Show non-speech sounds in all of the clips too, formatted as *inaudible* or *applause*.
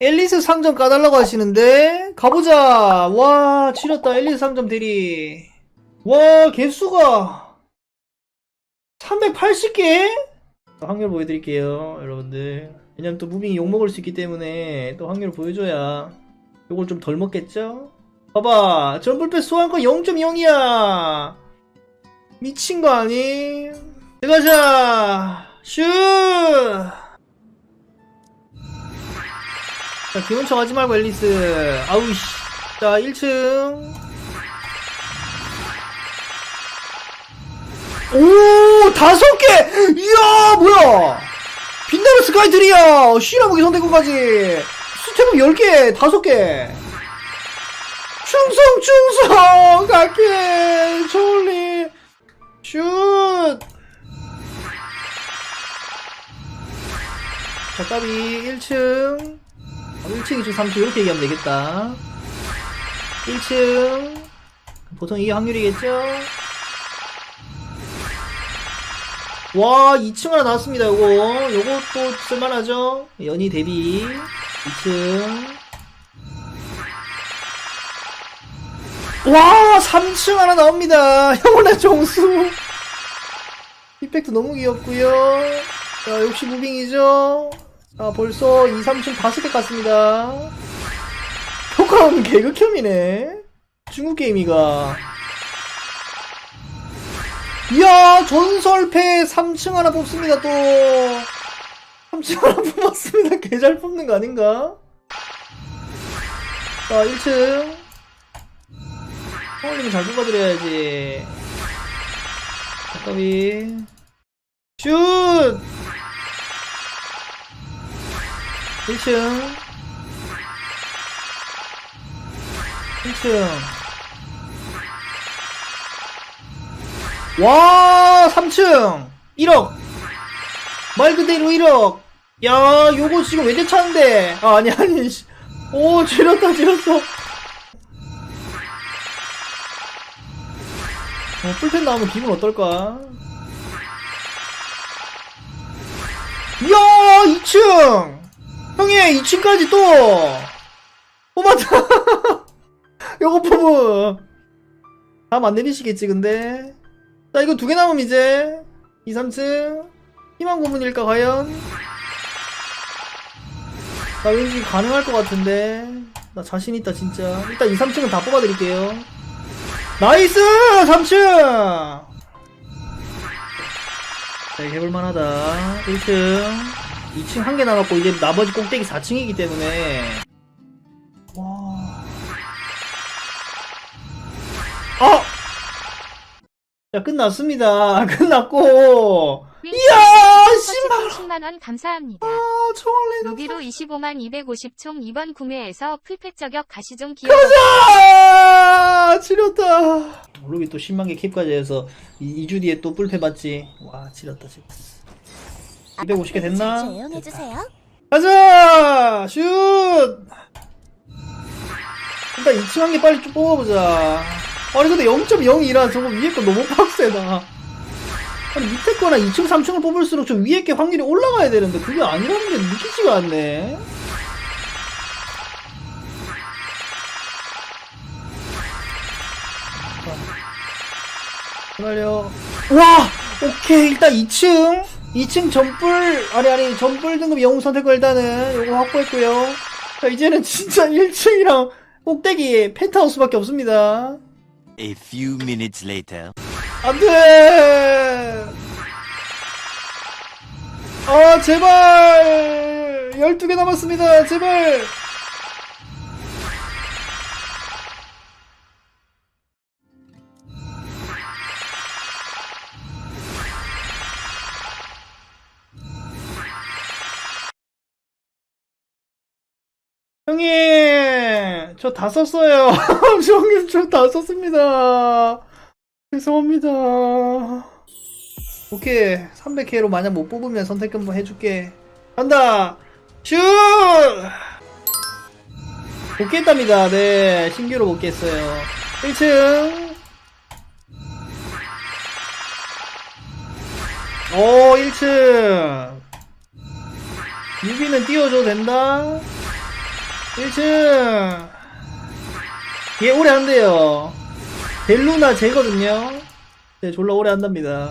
앨리스 상점 까달라고 하시는데 가보자. 와 지렸다. 앨리스 상점 대리. 와 개수가. 380개? 확률 보여드릴게요 여러분들. 왜냐면 또 무빙이 욕먹을 수 있기 때문에 또 확률 보여줘야 요걸 좀 덜 먹겠죠? 봐봐. 점불패 소환권 0.0이야. 미친 거 아니? 들어가자. 슛 자, 척 하지 말고, 앨리스. 아우씨. 자, 1층. 오, 다섯 개! 이야, 뭐야! 빛나는 스카이트리야! 쉬라무기 선택권까지! 스텝은 10개, 다섯 개! 충성, 충성! 갈게! 졸리! 슛! 자, 까비, 1층. 1층, 2층, 3층 이렇게 얘기하면 되겠다. 1층. 보통 이게 확률이겠죠? 와 2층 하나 나왔습니다 요거. 요것도 쓸만하죠? 연희 대비. 2층. 와 3층 하나 나옵니다. *laughs* 형원의 정수. 이펙트 너무 귀엽고요. 자 역시 무빙이죠 자 벌써 2, 3층 5개 깠습니다 효과음 개극혐이네. 중국 게임이가. 이야, 전설패 3층 하나 뽑습니다, 또. 3층 하나 뽑았습니다. 개 잘 뽑는 거 아닌가? 자, 1층. 성울님은 잘 뽑아드려야지. 잠깐비. 슛! 1층. 1층. 와, 3층. 1억. 말 그대로 1억. 야, 요거 지금 외제 차인데. 아, 아니, 아니. 씨. 오, 지렸다, 지렸어. 어, 풀펜 나오면 기분 어떨까? 이야, 2층! 형이 2층까지 또! 뽑았다! *laughs* 요거 뽑음! 다음 안 내리시겠지, 근데? 자, 이거 두 개 남으면 이제, 2, 3층. 희망 고문일까, 과연? 나 왠지 가능할 것 같은데. 나 자신있다, 진짜. 일단 2, 3층은 다 뽑아드릴게요. 나이스! 3층! 자, 이거 해볼만하다. 1층. 2층 한 개 남았고, 이제 나머지 꼭대기 4층이기 때문에. 와. 아! 자, 끝났습니다. *laughs* 끝났고. 이야, 신발! 10만원 감사합니다. 아, 총알레. 루비로 25만 250총 이번 구매에서 풀팩 저격 가시종 기억 가자! 지렸다. 루비 또 10만 개 캡까지 해서 2, 주 뒤에 또 뿔패 받지. 와, 지렸다, 지렸다. 250개 됐나? 조용해 주세요. 가자! 슛! 일단 2층 한 개 빨리 좀 뽑아보자. 아니, 근데 0.02라 저거 위에 거 너무 빡세다. 아니, 밑에 거나 2층, 3층을 뽑을수록 저 위에 게 확률이 올라가야 되는데, 그게 아니라는 게 느끼지가 않네. 기다려. 와! 오케이, 일단 2층. 2층 전불, 아니, 아니, 전불 등급 영웅 선택을 일단은 요거 확보했고요 자, 이제는 진짜 *laughs* 1층이랑 꼭대기 펜트하우스밖에 없습니다. A few minutes later. 안 돼! 아, 제발! 12개 남았습니다, 제발! 형님! 저 다 썼어요. *laughs* 형님, 저 다 썼습니다. 죄송합니다. 오케이. 300K로 만약 못 뽑으면 선택 한번 해줄게. 간다! 슛! 못 깼답니다. 네. 신규로 못 깼어요. 1층. 오, 1층. 유비는 띄워줘도 된다. 1층. 얘 오래 한대요. 델루나 쟤거든요. 네 졸라 오래 한답니다.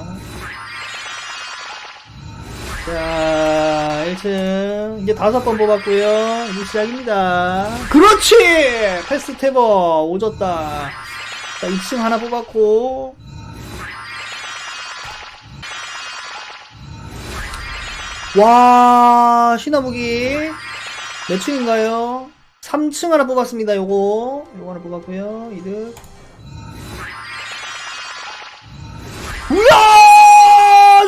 자 1층. 이제 다섯 번 뽑았고요. 이제 시작입니다. 그렇지! 패스 태버 오졌다. 자 2층 하나 뽑았고. 와 신화무기 몇 층인가요? 3층 하나 뽑았습니다 요거. 요거 하나 뽑았고요. 이득. 우야!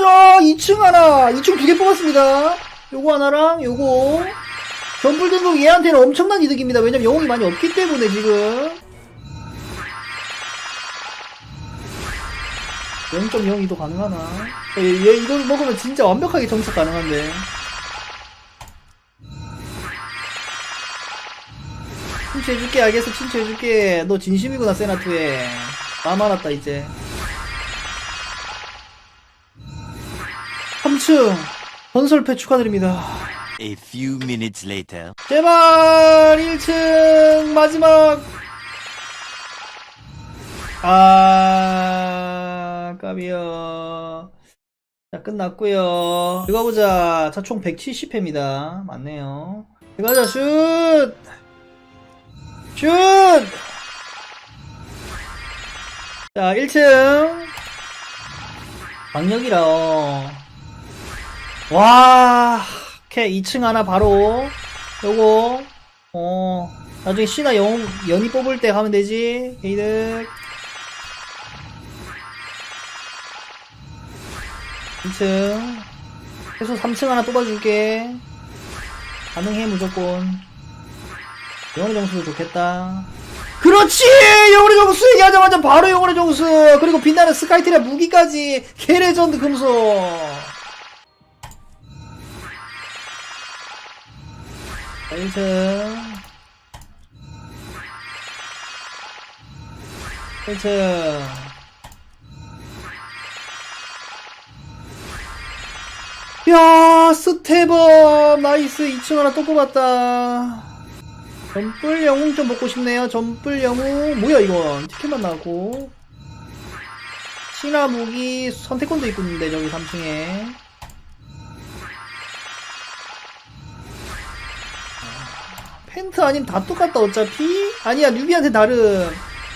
야 2층 하나. 2층 두 개 뽑았습니다. 요거 하나랑 요거. 전불 등록 얘한테는 엄청난 이득입니다. 왜냐면 영웅이 많이 없기 때문에 지금. 0.02도 가능하나? 얘, 얘 이거 먹으면 진짜 완벽하게 점수 가능한데. 친추해줄게, 알겠어, 친추해줄게. 너 진심이구나, 세나투에. 나 알았다, 이제. 3층. 건설패 축하드립니다. A few minutes later. 제발 1층 마지막 아 까비요 자 끝났고요 이거 보자 자총 170회입니다 맞네요 이거 하자 슛! 슛! 자 1층. 강력이라 어. 와, 오케이 2층 하나 바로. 요거 어 나중에 신화 영 연이 뽑을 때 가면 되지 게이득. 2층. 최소 3층 하나 뽑아줄게. 가능해 무조건 영혼의 정수도 좋겠다. 그렇지! 영혼의 정수 얘기하자마자 바로 영혼의 정수. 그리고 빛나는 스카이트리아 무기까지. 개레전드 금속. 자, 1층 1층 야 스텝업. 나이스. 2층 하나 또 뽑았다 점뿔 영웅 좀 먹고 싶네요. 점뿔 영웅. 뭐야 이건? 티켓만 나고. 신화 무기 선택권도 있고 있는데 저기 3층에. 펜트 아니면 다 똑같다 어차피? 아니야 뉴비한테 다름.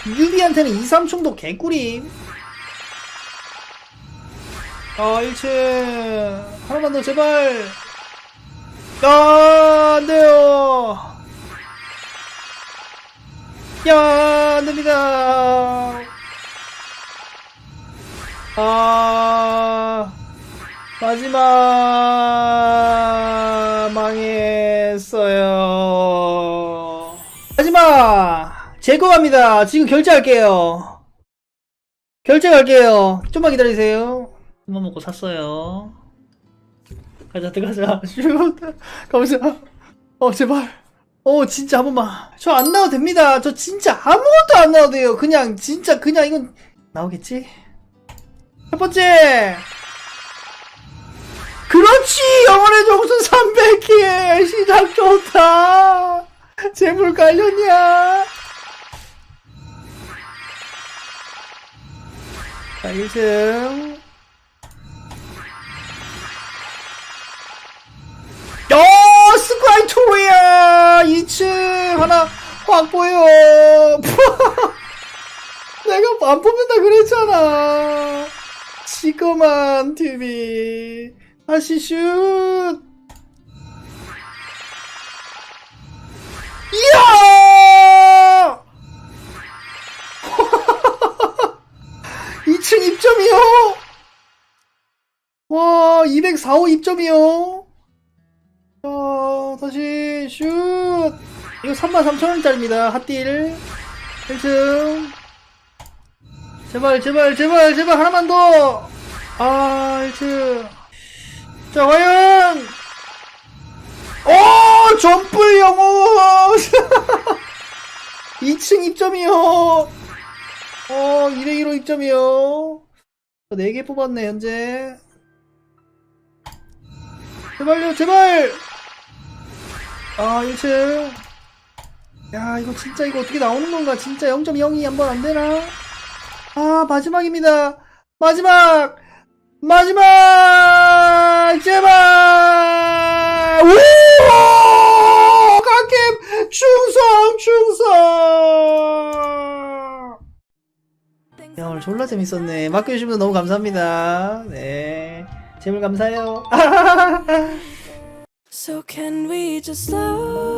뉴비한테는 2, 3충도 개꿀임. 아 1층. 하나만 더 제발. 야 안돼요 야 안 됩니다 아 마지막 망했어요. 마지막 제거합니다. 지금 결제할게요. 결제할게요. 좀만 기다리세요. 한번 먹고 샀어요. 가자 들어가자. 슛. *laughs* 가보자. 어 제발. 어 진짜 한 번만. 저 안 나와도 됩니다. 저 진짜 아무것도 안 나와도 돼요. 그냥 진짜 그냥 이건 나오겠지? 첫 번째. 그렇지! 영원의 정수 300개! 시작 좋다! 재물 깔렸냐? 자, 1층. 하나 확보해요! *laughs* 내가 안 뽑는다 그랬잖아! 시꺼만 TV. 다시 슛! 이야! *laughs* 2층 입점이요! 와, 204호 입점이요! 자, 다시 슛! 이거 33,000원짜리입니다. 핫딜. 1층. 제발, 제발, 제발, 제발, 하나만 더! 아, 1층. 자, 과연! 오! 점프 영웅! *laughs* 2층 입점이요! 어, 2대1로 입점이요! 4개 뽑았네, 현재. 제발요, 제발! 아, 1층. 야 이거 진짜 이거 어떻게 나오는 건가? 진짜 0.02 한번 안 되나? 아 마지막입니다. 마지막! 마지막! 제발! 오! 갓캠! 충성! 충성! 야 오늘 졸라 재밌었네. 맡겨주신 분 너무 감사합니다. 네. 재물 감사해요. *laughs* So can we just slow